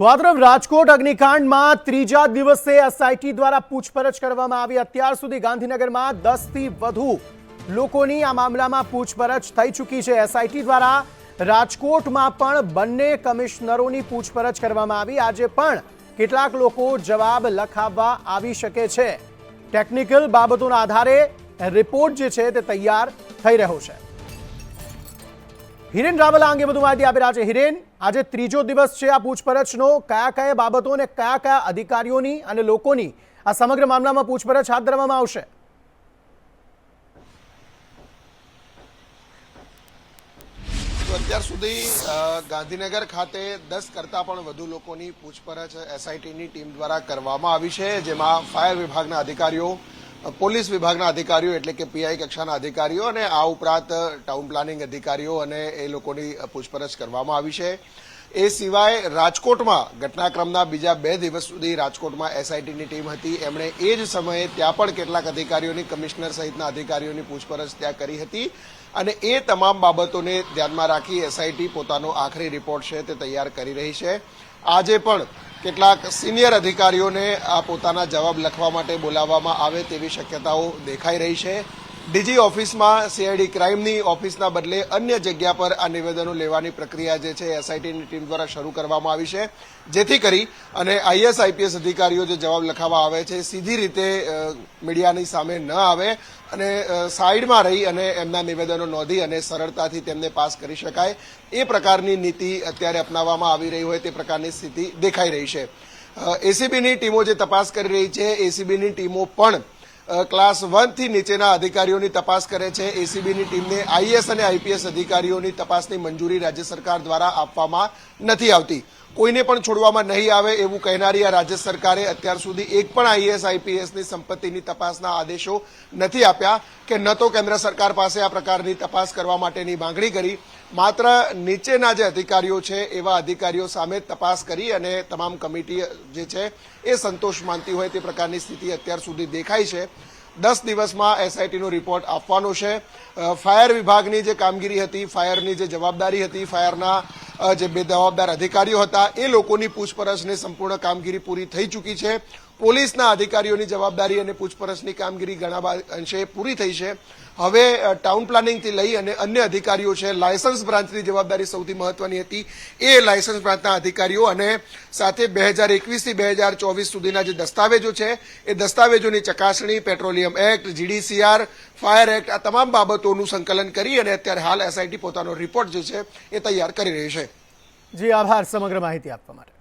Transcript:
તો રાજકોટ અગ્નિકાંડમાં ત્રીજા દિવસે એસઆઈટી દ્વારા પૂછપરછ કરવામાં આવી. અત્યાર સુધી ગાંધીનગરમાં દસથી વધુ લોકોની આ મામલામાં પૂછપરછ થઈ ચૂકી છે. એસઆઈટી દ્વારા રાજકોટમાં પણ બંને કમિશનરોની પૂછપરછ કરવામાં આવી. આજે પણ કેટલાક લોકો જવાબ લખાવવા આવી શકે છે. ટેકનિકલ બાબતોના આધારે રિપોર્ટ જે છે તે તૈયાર થઈ રહ્યો છે. હિરેન રાવલ અંગે વધુ માહિતી આપી રહ્યા છે. હિરેન, આજે ત્રીજો દિવસ છે આ પૂછપરછનો. કયા કયા બાબતો અને કયા કયા અધિકારીઓની અને લોકોની આ સમગ્ર મામલામાં પૂછપરછ હાથ ધરવામાં આવશે? અત્યાર સુધી ગાંધીનગર ખાતે દસ કરતાં પણ વધુ લોકોની પૂછપરછ એસઆઈટીની ટીમ દ્વારા કરવામાં આવી છે, જેમાં ફાયર વિભાગના અધિકારીઓ પોલીસ વિભાગના અધિકારીઓ એટલે કે પીઆઈ કક્ષાના અધિકારીઓ અને આ ઉપરાંત ટાઉન પ્લાનિંગ અધિકારીઓ અને એ લોકોની પૂછપરછ કરવામાં આવી છે. એ સિવાય રાજકોટમાં ઘટનાક્રમના બીજા બે દિવસ સુધી રાજકોટમાં એસઆઈટીની ટીમ હતી. એમણે એ જ સમયે ત્યાં પણ કેટલાક અધિકારીઓની, કમિશનર સહિતના અધિકારીઓની પૂછપરછ ત્યાં કરી હતી અને એ તમામ બાબતોને ધ્યાનમાં રાખી એસઆઈટી પોતાનો આખરી રિપોર્ટ છે તે તૈયાર કરી રહી છે. આજે પણ કેટલાક સિનિયર અધિકારીઓને આ પોતાના જવાબ લખવા માટે બોલાવવામાં આવે તેવી શક્યતાઓ દેખાઈ રહી છે. ડીજી ઓફિસમાં સીઆઈડી ક્રાઇમની ઓફિસના બદલે અન્ય જગ્યા પર આ નિવેદનો લેવાની પ્રક્રિયા જે છે, એસઆઈટીની ટીમ દ્વારા શરૂ કરવામાં આવી છે. જેથી કરી અને આઈએસ, આઈપીએસ અધિકારીઓ જે જવાબ લખાવા આવે છે, સીધી રીતે મીડિયાની સામે ન આવે અને સાઈડમાં રહી અને એમના નિવેદનો નોંધી અને સરળતાથી તેમને પાસ કરી શકાય. એ પ્રકારની નીતિ અત્યારે અપનાવવામાં આવી રહી હોય તે પ્રકારની સ્થિતિ દેખાઈ રહી છે. એસીબીની ટીમો જે તપાસ કરી રહી છે, એસીબીની ટીમો પણ ક્લાસ વનથી નીચેના અધિકારીઓની તપાસ કરે છે. એસીબીની ટીમને આઈએસ અને આઈપીએસ અધિકારીઓની તપાસની મંજૂરી રાજ્ય સરકાર દ્વારા આપવામાં નથી આવતી. કોઈને પણ છોડવામાં નહીં આવે એવું કહેનારી આ રાજ્ય સરકારે અત્યાર સુધી એક પણ આઈએસ આઈપીએસની સંપત્તિની તપાસના આદેશો નથી આપ્યા કે ન તો કેન્દ્ર સરકાર પાસે આ પ્રકારની તપાસ કરવા માટેની માંગણી કરી. માત્ર નીચેના જે અધિકારીઓ છે, એવા અધિકારીઓ સામે તપાસ કરી અને તમામ કમિટી જે છે, એ સંતોષ માનતી હોય તે પ્રકારની સ્થિતિ અત્યાર સુધી દેખાય છે. દસ દિવસમાં એસઆઈટીનો રિપોર્ટ આપવાનો છે. ફાયર વિભાગની જે કામગીરી હતી, ફાયરની જે જવાબદારી હતી, ફાયરના જે બે જવાબદાર અધિકારીઓ હતા એ લોકોની પૂછપરછની સંપૂર્ણ કામગીરી પૂરી થઈ ચૂકી છે. પોલીસના અધિકારીઓની જવાબદારી અને પૂછપરછની કામગીરી ઘણા અંશે પૂરી થઈ છે. હવે ટાઉન પ્લાનિંગથી લઈ અને અન્ય અધિકારીઓ છે, લાયસન્સ બ્રાન્ચની જવાબદારી સૌથી મહત્વની હતી. એ લાયસન્સ બ્રાન્ચના અધિકારીઓ અને સાથે બે હજાર એકવીસથી બે હજાર ચોવીસ સુધીના જે દસ્તાવેજો છે, એ દસ્તાવેજોની ચકાસણી, petroleum act, GDCR, fire act, આ તમામ બાબતોનું સંકલન કરી અને અત્યારે હાલ એસઆઈટી પોતાનો રિપોર્ટ જે છે, એ તૈયાર કરી રહી છે. જી, આભાર. સમગ્ર માહિતી આપવા માટે.